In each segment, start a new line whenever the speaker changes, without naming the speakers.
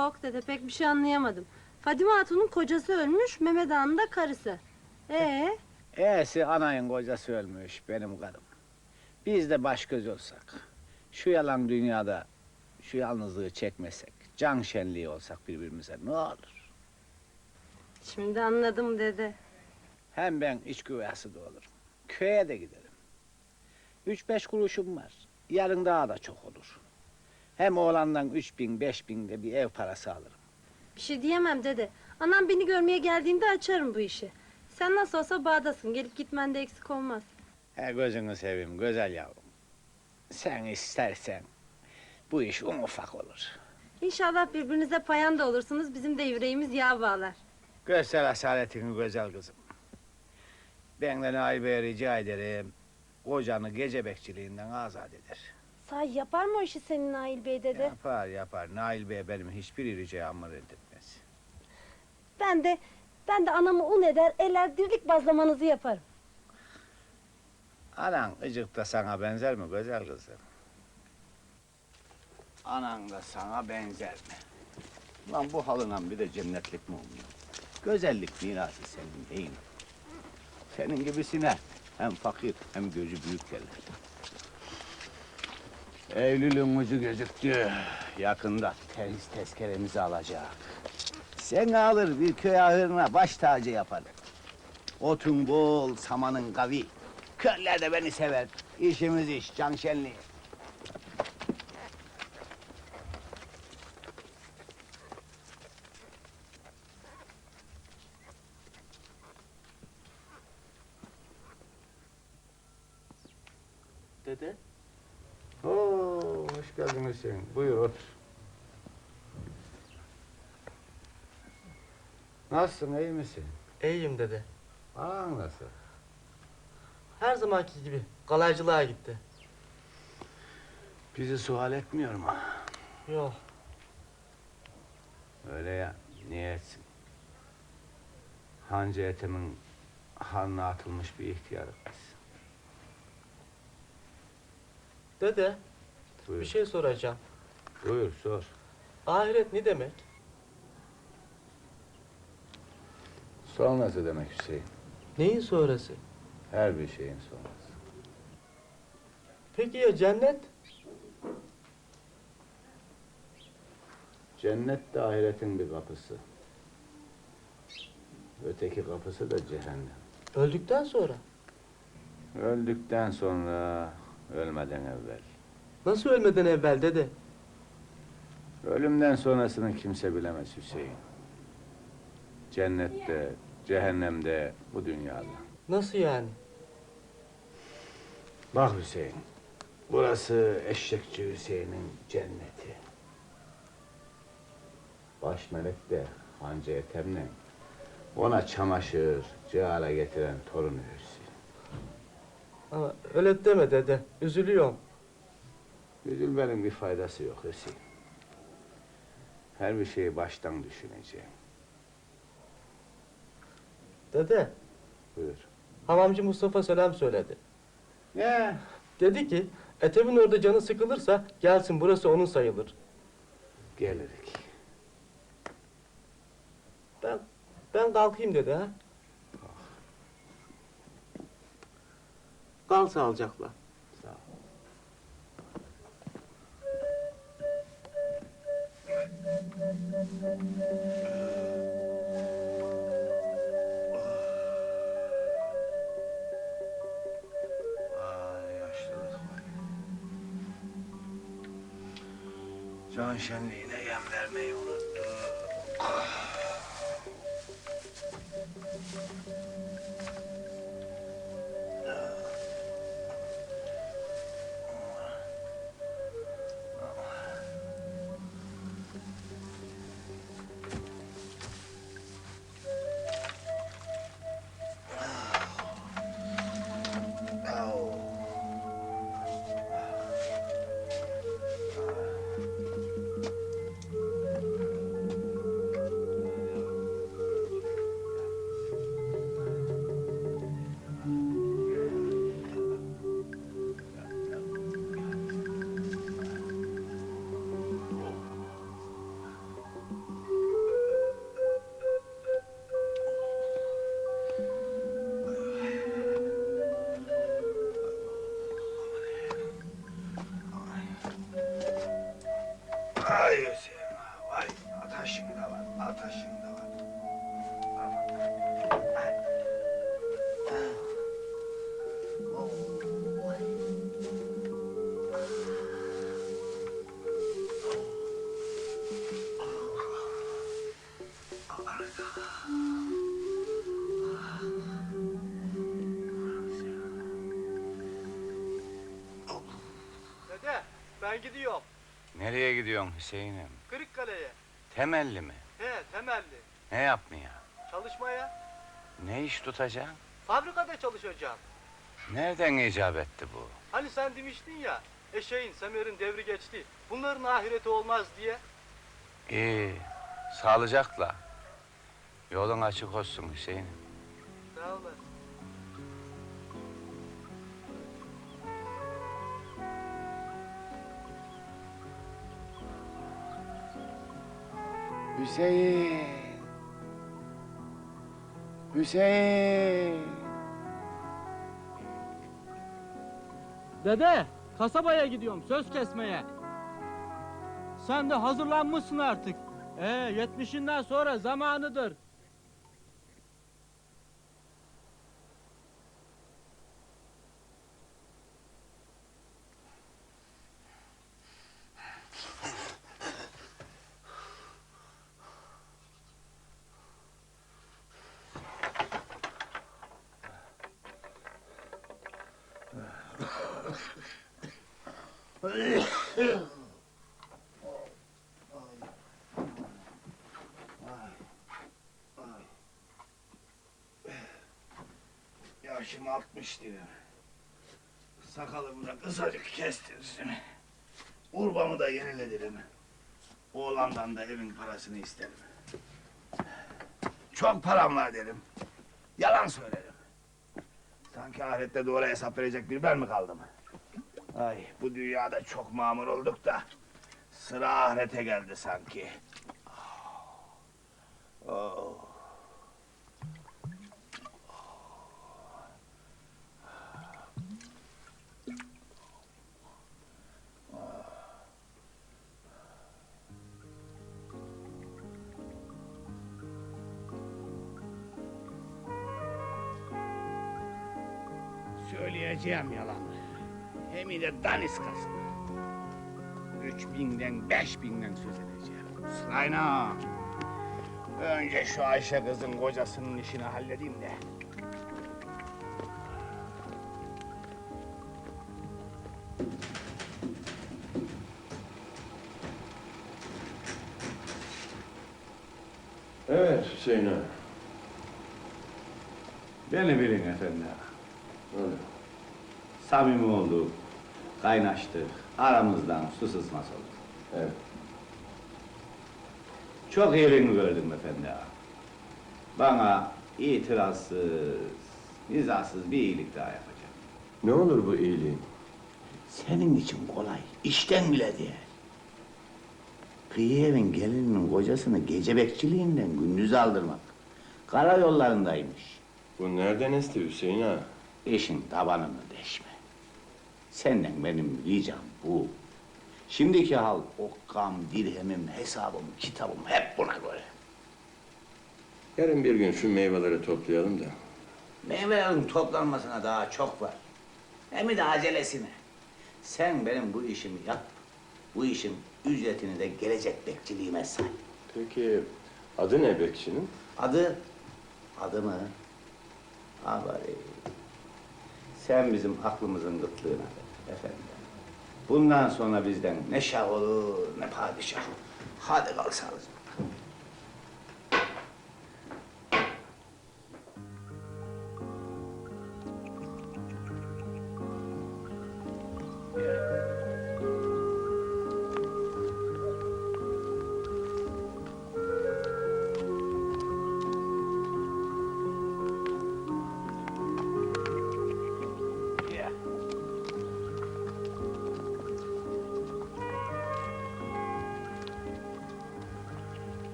Yok dede pek bir şey anlayamadım. Fadime Hatun'un kocası ölmüş, Mehmet Ağa'nın da karısı. Ee,
E'si anayın kocası ölmüş benim karım. Biz de baş göz olsak, şu yalan dünyada şu yalnızlığı çekmesek, can şenliği olsak birbirimize ne olur?
şimdi anladım dede.
Hem ben iç güveyası da olurum. Köye de giderim. Üç beş kuruşum var. Yarın daha da çok olur. Hem oğlandan üç bin, beş bin de bir ev parası alırım.
Bir şey diyemem dede. Anam beni görmeye geldiğinde açarım bu işi. Sen nasıl olsa bağdasın, gelip gitmen de eksik olmaz.
He gözünü seveyim, güzel yavrum. Sen istersen bu iş un ufak olur.
İnşallah birbirinize payan da olursunuz, bizim de yüreğimiz yağ bağlar.
Göster asaletini güzel kızım. Benden Nail Bey'e rica ederim. Kocanı gece bekçiliğinden azat eder.
Sahi yapar mı o işi senin Nail Bey dede?
Yapar yapar. Nail Bey benim hiçbir ricamı reddetmez.
Ben de, ben de anamı un eder, eller dirlik bazlamanızı yaparım.
Anan ıcık da sana benzer mi güzel kızım? Anan da sana benzer mi? Lan bu halına bir de cennetlik mi olmuyor? Güzellik mirası senin değil mi? Senin gibisine hem fakir hem gözü büyük gelir. Eylül'ün ucu gözüktü. Yakında tez tezkeremizi alacak. Sen alır bir köy ahırına baş tacı yapar. Otun bol, samanın kavi. Köller de beni sever. İşimiz iş, can şenliği.
Dede,
hoş geldin Hüseyin. Buyur otur. Nasılsın, iyi misin?
iyiyim dede.
Anan nasıl?
Her zamanki gibi kalaycılığa gitti.
Bizi sual etmiyor mu?
Yok,
Öyle ya, niye etsin? Hancı Ethem'in hanına atılmış bir ihtiyarı
dede
Buyur,
bir şey soracağım.
buyur sor.
Ahiret ne demek?
Sonrası demek Hüseyin.
Neyin sonrası?
Her bir şeyin sonrası.
Peki ya cennet?
Cennet de ahiretin bir kapısı. Öteki kapısı da cehennem.
Öldükten sonra.
Öldükten sonra, ölmeden evvel.
Nasıl ölmeden evvel dede?
Ölümden sonrasını kimse bilemez Hüseyin. Cennette, cehennemde, bu dünyada.
Nasıl yani?
Bak Hüseyin, burası eşekçi Hüseyin'in cenneti. Baş melek de Hancı Ethem'le ona çamaşır, cihara getiren torunu Hüseyin.
Ama öyle deme dede, üzülüyorum.
Üzülmenin bir faydası yok Hüseyin. Her bir şeyi baştan düşüneceğim.
Dede,
Buyur.
hamamcı Mustafa selam söyledi.
Ne?
Dedi ki, Ethem'in orada canı sıkılırsa gelsin burası onun sayılır.
Gelirik.
Ben ben kalkayım dedi ha. Kal sağlıcakla.
Can şenliğine yem vermeyi unuttuk. Nereye gidiyorsun Hüseyin'im?
Kırıkkale'ye.
Temelli mi?
He temelli.
Ne yapmaya?
Çalışmaya.
Ne iş tutacaksın?
Fabrikada çalışacağım.
Nereden icap etti bu?
Hani sen demiştin ya. Eşeğin, semerin devri geçti. Bunların ahireti olmaz diye.
İyi, sağlıcakla. Yolun açık olsun Hüseyin'im.
Sağ olasın.
Hüseyin. Hüseyin.
Dede, kasabaya gidiyorum söz kesmeye. Sen de hazırlanmışsın artık. Ee, yetmişinden sonra zamanıdır.
Yaşım 60 diyor. Sakalımı kısacık kestirsin. Urbamı da yeniledirim. Oğlandan da evin parasını isterim. Çok param var derim. Yalan söylerim. Sanki ahirette doğru hesap verecek bir ben mi kaldım? Ay bu dünyada çok mamur olduk da sıra ahirete geldi sanki. Oh. Söyleyeceğim yalanı. Hem de daniskasını. Üç binden, beş binden söz edeceğim. Sırayla. Önce şu Ayşe kızın kocasının işini halledeyim de.
Evet Hüseyin ağa.
Beni bilin efendi.
Öyle.
Samimi olduk, kaynaştık, aramızdan su sızmaz oldu.
Evet.
Çok iyiliğini gördüm efendi ağa. Bana itirazsız, nizasız bir iyilik daha yapacak.
Ne olur bu iyiliğin?
Senin için kolay, işten bile değil. Kıyı evin gelininin kocasını gece bekçiliğinden gündüz aldırmak. Karayollarındaymış.
Bu nereden esti Hüseyin ağa?
İşin tabanını deşme. Senden benim ricam bu. Şimdiki hal okkam, dirhemim, hesabım, kitabım hep buna göre.
Yarın bir gün şu meyveleri toplayalım da.
Meyvelerin toplanmasına daha çok var. Hem de acelesine. Sen benim bu işimi yap. Bu işin ücretini de gelecek bekçiliğime say.
Peki adı ne bekçinin?
Adı, adı mı? Ha bari. Sen bizim aklımızın gıtlığına efendim. Bundan sonra bizden ne şah olur ne padişah. Hadi kal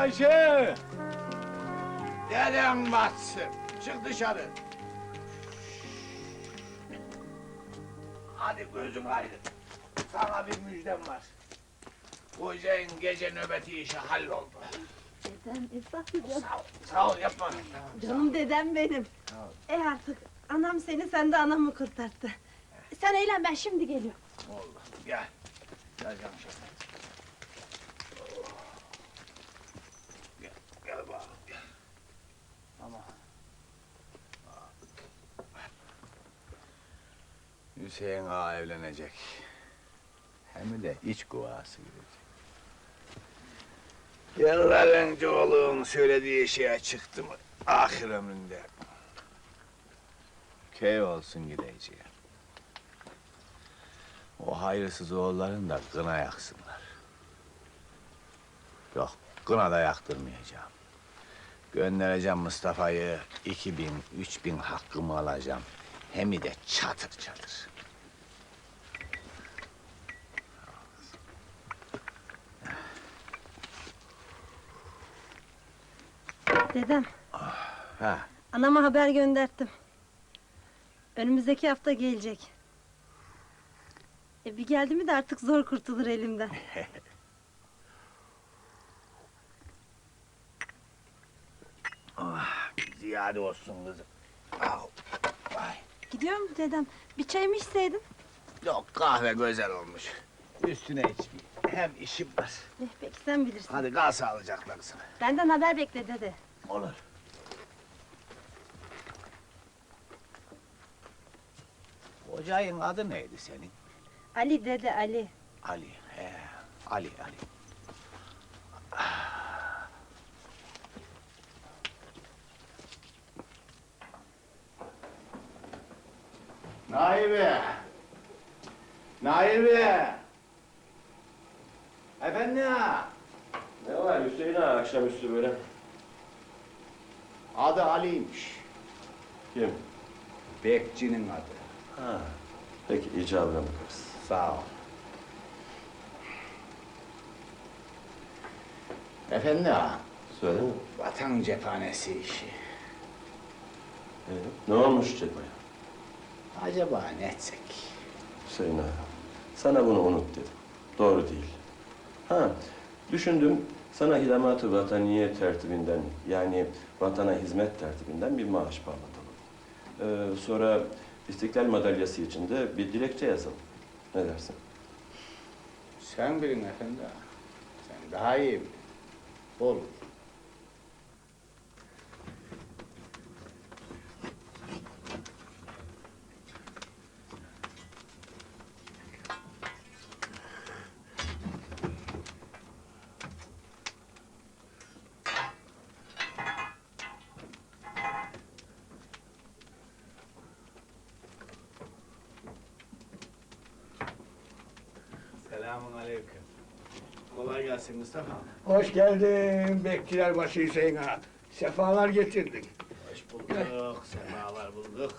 Ayşe! Deden batsın. Çık dışarı. Hadi gözün aydın. Sana bir müjdem var. Kocanın gece nöbeti işi halloldu.
Dedem estağfurullah.
Sağ ol, sağ ol yapma.
Canım dedem benim. E artık anam seni sen de anamı kurtardı. Sen eğlen ben şimdi geliyorum.
Oldu, gel. Gel canım şöyle. Gel, gel bakalım, gel. Ama... Hüseyin ağa evlenecek. Hem de iç kuvası gidecek. Yıllar oğlum söylediği şeye çıktı mı ahir ömründe. Köy olsun gideceği. O hayırsız oğulların da kına yaksınlar. Yok, kına da yaktırmayacağım. Göndereceğim Mustafa'yı, iki bin, üç bin hakkımı alacağım. Hem de çatır çatır.
Dedem,
Ha,
anama haber gönderttim. Önümüzdeki hafta gelecek. E bir geldi mi de artık zor kurtulur elimden.
ziyade olsun kızım. Al. Ay.
Gidiyor mu dedem? Bir çay mı içseydin?
Yok, kahve güzel olmuş. Üstüne içmeyeyim. Hem işim var.
Eh, peki sen bilirsin.
Hadi kal sağlıcakla kızım.
Benden haber bekle dede.
Olur. Ocağın adı neydi senin?
Ali dede Ali.
Ali. He, Ali, Ali. Naibe! Naibe! Efendi ha!
Ne var Hüseyin ağa akşamüstü böyle?
Bekçinin adı.
Ha. Peki icabına bakarız.
Sağ ol. Efendi ha,
Söyle mi?
vatan cephanesi işi.
Ee, ne olmuş Ceko'ya?
Acaba ne etsek?
Hüseyin ağa. Sana bunu unut dedim. Doğru değil. Ha, düşündüm sana hidamat-ı vataniye tertibinden yani vatana hizmet tertibinden bir maaş bağlatalım. Ee, sonra İstiklal madalyası için de bir dilekçe yazalım. Ne dersin?
Sen bilin efendi. Sen daha iyi bilin. Olur. Gelsin Mustafa.
Hoş geldin bekçiler başı Hüseyin ağa. Sefalar getirdin.
Hoş bulduk, sefalar bulduk.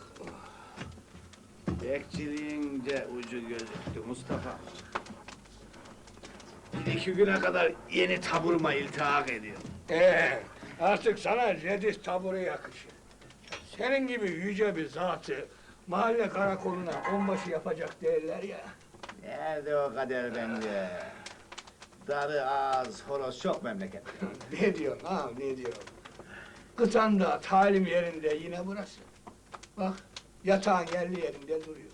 Bekçiliğin de ucu gözüktü Mustafa. Bir iki güne kadar yeni taburuma iltihak ediyor.
Ee, artık sana Redis taburu yakışır. Senin gibi yüce bir zatı mahalle karakoluna onbaşı yapacak değiller ya.
Nerede o kader bende? Darı az, horoz çok memleket.
Ne diyorsun ha ne diyorsun? Kıtanda talim yerinde yine burası. Bak yatağın yerli yerinde duruyor.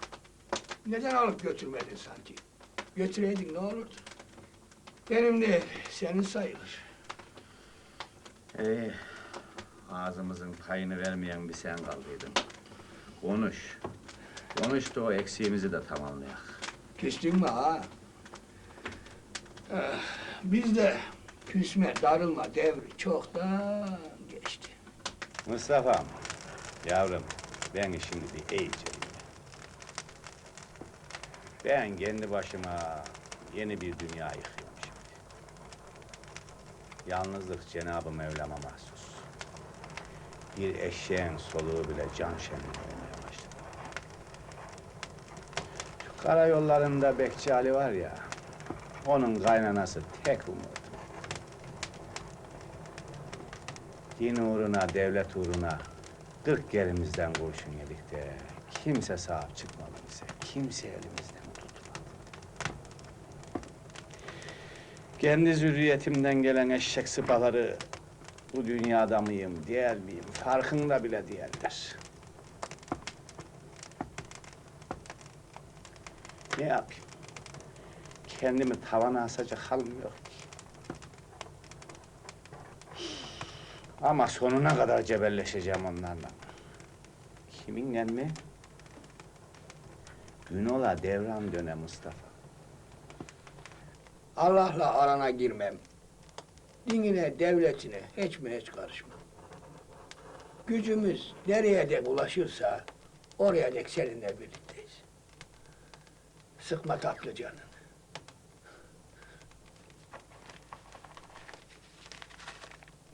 Neden alıp götürmedin sanki? Götüreydin ne olurdu? Benim değil, senin sayılır.
Ee, ağzımızın payını vermeyen bir sen kaldıydın. Konuş. Konuş da o eksiğimizi de tamamlayak.
Küstün mü ha? Eh, bizde küsme, darılma devri çoktan geçti.
Mustafa'm, yavrum, ben şimdi bir dinle. Ben kendi başıma yeni bir dünya yıkıyorum şimdi. Yalnızlık Cenab-ı Mevlam'a mahsus. Bir eşeğin soluğu bile can şenliği olmaya başladı. Şu karayollarında Bekçi Ali var ya, onun kaynanası tek umut. Din uğruna, devlet uğruna kırk yerimizden kurşun yedik de kimse sahip çıkmadı bize. Kimse elimizden tutmadı. Kendi zürriyetimden gelen eşek sıpaları bu dünyada mıyım, diğer miyim farkında bile değiller. Ne yapayım? Kendimi tavana asacak halim yok ki. Ama sonuna kadar cebelleşeceğim onlarla. Kiminle mi? Gün ola devran döne Mustafa.
Allah'la arana girmem. Dinine, devletine hiç mi hiç karışmam. Gücümüz nereye dek ulaşırsa oraya dek seninle birlikteyiz. Sıkma tatlı canın.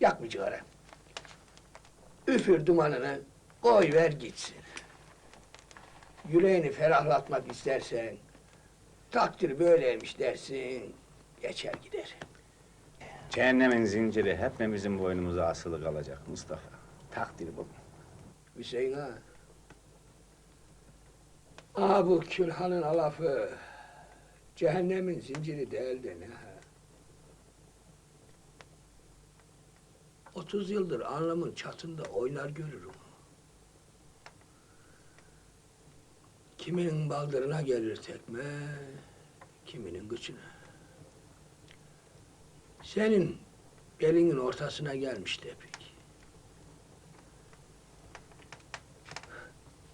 Yak bir cigara. Üfür dumanını, koy ver gitsin. Yüreğini ferahlatmak istersen, takdir böyleymiş dersin, geçer gider.
Cehennemin zinciri hepimizin boynumuza asılı kalacak Mustafa. Takdir bu.
Hüseyin ağa. Aa bu külhanın alafı, cehennemin zinciri değil de ne ha? Otuz yıldır alnımın çatında oynar görürüm. Kiminin baldırına gelir tekme, kiminin gıçına. Senin belinin ortasına gelmiş tepik.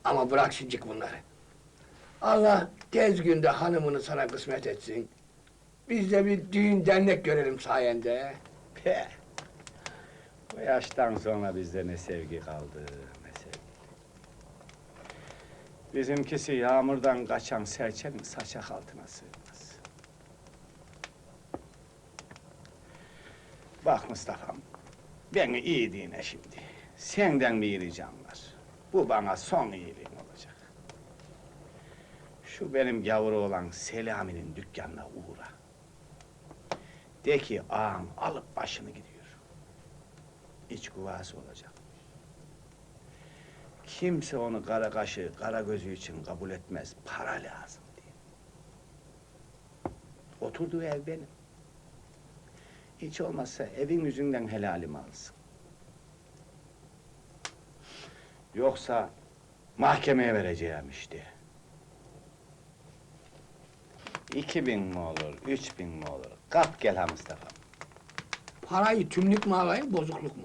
Ama bırak şincik bunları. Allah tez günde hanımını sana kısmet etsin. Biz de bir düğün dernek görelim sayende.
Peh! Bu yaştan sonra bizde ne sevgi kaldı, ne sevgi. Bizimkisi yağmurdan kaçan serçenin saçak altına sığmaz. Bak Mustafa'm, beni iyi dinle şimdi. Senden bir ricam var. Bu bana son iyiliğin olacak. Şu benim gavuru olan Selami'nin dükkanına uğra. De ki ağam alıp başını gidiyor. İç kuvası olacak. Kimse onu kara kaşı, kara gözü için kabul etmez. Para lazım diye. Oturduğu ev benim. Hiç olmazsa evin yüzünden helalimi alsın. Yoksa mahkemeye vereceğim işte. İki bin mi olur, üç bin mi olur? Kalk gel ha Mustafa.
Parayı tümlük mü alayım, bozukluk mu?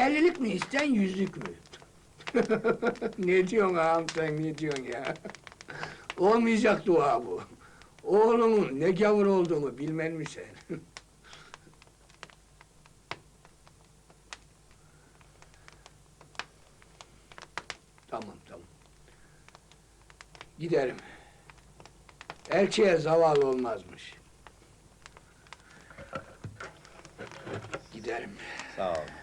Ellilik mi isten, yüzlük mü? ne diyorsun ağam sen, ne diyorsun ya? Olmayacak dua bu. Oğlunun ne gavur olduğunu bilmen mi sen? tamam, tamam. Giderim. Elçiye zavallı olmazmış. Giderim.
Sağ ol.